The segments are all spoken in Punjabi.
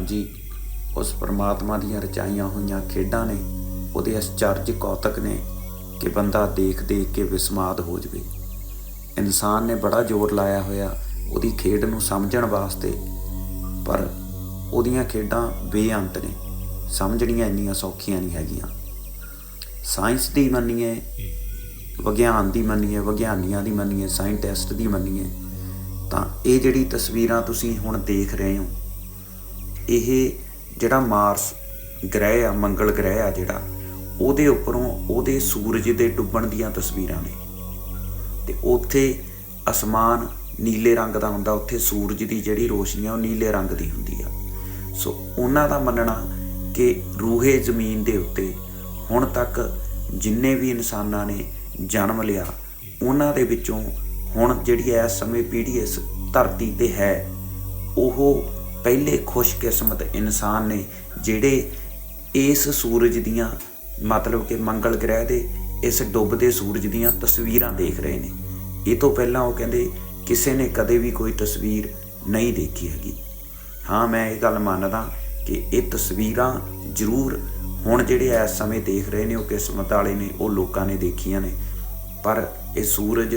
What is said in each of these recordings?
ਹਾਂਜੀ, ਉਸ ਪਰਮਾਤਮਾ ਦੀਆਂ ਰਚਾਈਆਂ ਹੋਈਆਂ ਖੇਡਾਂ ਨੇ, ਉਹਦੇ ਅਚਰਜ ਕੌਤਕ ਨੇ ਕਿ ਬੰਦਾ ਦੇਖ ਦੇਖ ਕੇ ਵਿਸਮਾਦ ਹੋ ਜਵੇ। ਇਨਸਾਨ ਨੇ ਬੜਾ ਜ਼ੋਰ ਲਾਇਆ ਹੋਇਆ ਉਹਦੀ ਖੇਡ ਨੂੰ ਸਮਝਣ ਵਾਸਤੇ, ਪਰ ਉਹਦੀਆਂ ਖੇਡਾਂ ਬੇਅੰਤ ਨੇ, ਸਮਝਣੀਆਂ ਇੰਨੀਆਂ ਸੌਖੀਆਂ ਨਹੀਂ ਹੈਗੀਆਂ। ਸਾਇੰਸ ਦੀ ਮੰਨੀਏ, ਵਿਗਿਆਨ ਦੀ ਮੰਨੀਏ, ਵਿਗਿਆਨੀਆਂ ਦੀ ਮੰਨੀਏ, ਸਾਇੰਟਿਸਟ ਦੀ ਮੰਨੀਏ, ਤਾਂ ਇਹ ਜਿਹੜੀ ਤਸਵੀਰਾਂ ਤੁਸੀਂ ਹੁਣ ਦੇਖ ਰਹੇ ਹੋ ਇਹ ਜਿਹੜਾ ਮਾਰਸ ਗ੍ਰਹਿ ਆ, ਮੰਗਲ ਗ੍ਰਹਿ ਆ ਜਿਹੜਾ, ਉਹਦੇ ਉੱਪਰੋਂ ਉਹਦੇ ਸੂਰਜ ਦੇ ਡੁੱਬਣ ਦੀਆਂ ਤਸਵੀਰਾਂ ਨੇ। ਤੇ ਉੱਥੇ ਅਸਮਾਨ ਨੀਲੇ ਰੰਗ ਦਾ ਹੁੰਦਾ, ਉੱਥੇ ਸੂਰਜ ਦੀ ਜਿਹੜੀ ਰੋਸ਼ਨੀ ਆ, ਉਹ ਨੀਲੇ ਰੰਗ ਦੀ ਹੁੰਦੀ ਆ। ਸੋ ਉਹਨਾਂ ਦਾ ਮੰਨਣਾ ਕਿ ਰੂਹੇ ਜ਼ਮੀਨ ਦੇ ਉੱਤੇ ਹੁਣ ਤੱਕ ਜਿੰਨੇ ਵੀ ਇਨਸਾਨਾਂ ਨੇ ਜਨਮ ਲਿਆ, ਉਹਨਾਂ ਦੇ ਵਿੱਚੋਂ ਹੁਣ ਜਿਹੜੀ ਇਸ ਸਮੇਂ ਪੀੜ੍ਹੀ ਇਸ ਧਰਤੀ ਤੇ ਹੈ, ਉਹ ਪਹਿਲੇ ਖੁਸ਼ਕਿਸਮਤ ਇਨਸਾਨ ਨੇ ਜਿਹੜੇ ਇਸ ਸੂਰਜ ਦੀਆਂ, ਮਤਲਬ ਕਿ ਮੰਗਲ ਗ੍ਰਹਿ ਦੇ ਇਸ ਡੁੱਬਦੇ ਸੂਰਜ ਦੀਆਂ ਤਸਵੀਰਾਂ ਦੇਖ ਰਹੇ ਨੇ। ਇਹ ਤੋਂ ਪਹਿਲਾਂ ਉਹ ਕਹਿੰਦੇ, ਕਿਸੇ ਨੇ ਕਦੇ ਵੀ ਕੋਈ ਤਸਵੀਰ ਨਹੀਂ ਦੇਖੀ ਹੈਗੀ। ਹਾਂ, ਮੈਂ ਇਹ ਗੱਲ ਮੰਨਦਾ ਕਿ ਇਹ ਤਸਵੀਰਾਂ ਜ਼ਰੂਰ ਹੁਣ ਜਿਹੜੇ ਇਸ ਸਮੇਂ ਦੇਖ ਰਹੇ ਨੇ, ਉਹ ਕਿਸਮਤ ਵਾਲੇ ਨੇ, ਉਹ ਲੋਕਾਂ ਨੇ ਦੇਖੀਆਂ ਨੇ। ਪਰ ਇਹ ਸੂਰਜ,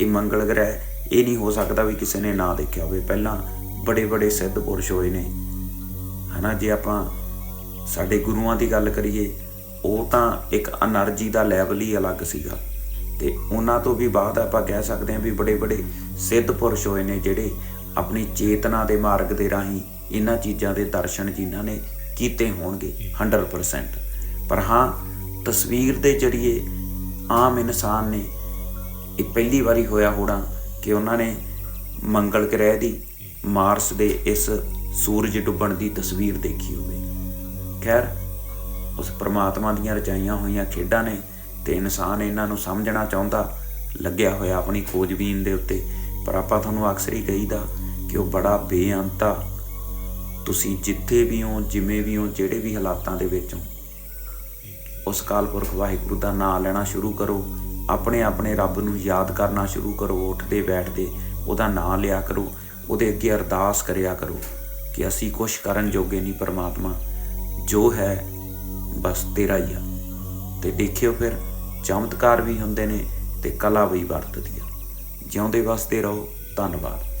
ਇਹ ਮੰਗਲ ਗ੍ਰਹਿ, ਇਹ ਨਹੀਂ ਹੋ ਸਕਦਾ ਵੀ ਕਿਸੇ ਨੇ ਨਾ ਦੇਖਿਆ ਹੋਵੇ। ਪਹਿਲਾਂ ਬੜੇ ਬੜੇ ਸਿੱਧ ਪੁਰਸ਼ ਹੋਏ ਨੇ। ਹਨਾ, ਜੇ ਆਪਾਂ ਸਾਡੇ ਗੁਰੂਆਂ ਦੀ ਗੱਲ ਕਰੀਏ, ਉਹ ਤਾਂ ਇੱਕ એનર્ਜੀ ਦਾ ਲੈਵਲ ਹੀ ਅਲੱਗ ਸੀਗਾ। ਤੇ ਉਹਨਾਂ ਤੋਂ ਵੀ ਬਾਅਦ ਆਪਾਂ ਕਹਿ ਸਕਦੇ ਹਾਂ ਵੀ ਬੜੇ ਬੜੇ ਸਿੱਧ ਪੁਰਸ਼ ਹੋਏ ਨੇ ਜਿਹੜੇ ਆਪਣੀ ਚੇਤਨਾ ਦੇ ਮਾਰਗ ਦੇ ਰਾਹੀਂ ਇਹਨਾਂ ਚੀਜ਼ਾਂ ਦੇ ਦਰਸ਼ਨ ਜਿਨ੍ਹਾਂ ਨੇ ਕੀਤੇ ਹੋਣਗੇ 100% ਪਰ ਹਾਂ, ਤਸਵੀਰ ਦੇ ਜਰੀਏ ਆਮ ਇਨਸਾਨ ਨੇ ਇਹ ਪਹਿਲੀ ਵਾਰੀ ਹੋਇਆ ਹੋਣਾ ਕਿ ਉਹਨਾਂ ਨੇ ਮੰਗਲ ਗ੍ਰਹਿ ਦੀ ਮਾਰਸ ਦੇ ਇਸ ਸੂਰਜ ਡੁੱਬਣ ਦੀ ਤਸਵੀਰ ਦੇਖੀ ਹੋਵੇ। ਖੈਰ, ਉਸ ਪ੍ਰਮਾਤਮਾ ਦੀਆਂ ਰਚਾਈਆਂ ਹੋਈਆਂ ਖੇਡਾਂ ਨੇ ਤੇ ਇਨਸਾਨ ਇਹਨਾਂ ਨੂੰ ਸਮਝਣਾ ਚਾਹੁੰਦਾ ਲੱਗਿਆ ਹੋਇਆ ਆਪਣੀ ਖੋਜਬੀਨ ਦੇ ਉੱਤੇ। ਪਰ ਆਪਾਂ ਤੁਹਾਨੂੰ ਅਕਸਰ ਹੀ ਕਹੀਦਾ ਕਿ ਉਹ ਬੜਾ ਬੇਅੰਤ ਆ। ਤੁਸੀਂ ਜਿੱਥੇ ਵੀ ਹੋ, ਜਿਵੇਂ ਵੀ ਹੋ, ਜਿਹੜੇ ਵੀ ਹਾਲਾਤਾਂ ਦੇ ਵਿੱਚ ਹੋ, ਉਸ ਕਾਲ ਪੁਰਖ ਵਾਹਿਗੁਰੂ ਦਾ ਨਾਮ ਲੈਣਾ ਸ਼ੁਰੂ ਕਰੋ। ਆਪਣੇ ਆਪਣੇ ਰੱਬ ਨੂੰ ਯਾਦ ਕਰਨਾ ਸ਼ੁਰੂ ਕਰੋ। ਉੱਠਦੇ, ਬੈਠਦੇ, ਉਹਦਾ ਨਾਮ ਲਿਆ ਕਰੋ। ਉਹਦੇ ਅੱਗੇ ਅਰਦਾਸ ਕਰਿਆ ਕਰੋ ਕਿ ਅਸੀਂ ਕੁਝ ਕਰਨ ਜੋਗੇ ਨਹੀਂ ਪਰਮਾਤਮਾ, ਜੋ ਹੈ ਬਸ ਤੇਰਾ ਹੀ ਆ। ਤੇ ਦੇਖਿਓ ਫਿਰ, ਚਮਤਕਾਰ ਵੀ ਹੁੰਦੇ ਨੇ ਤੇ ਕਲਾ ਵੀ ਵਰਤਦੀ ਆ। ਜਿਉਂਦੇ ਵਸਦੇ ਰਹੋ, ਧੰਨਵਾਦ।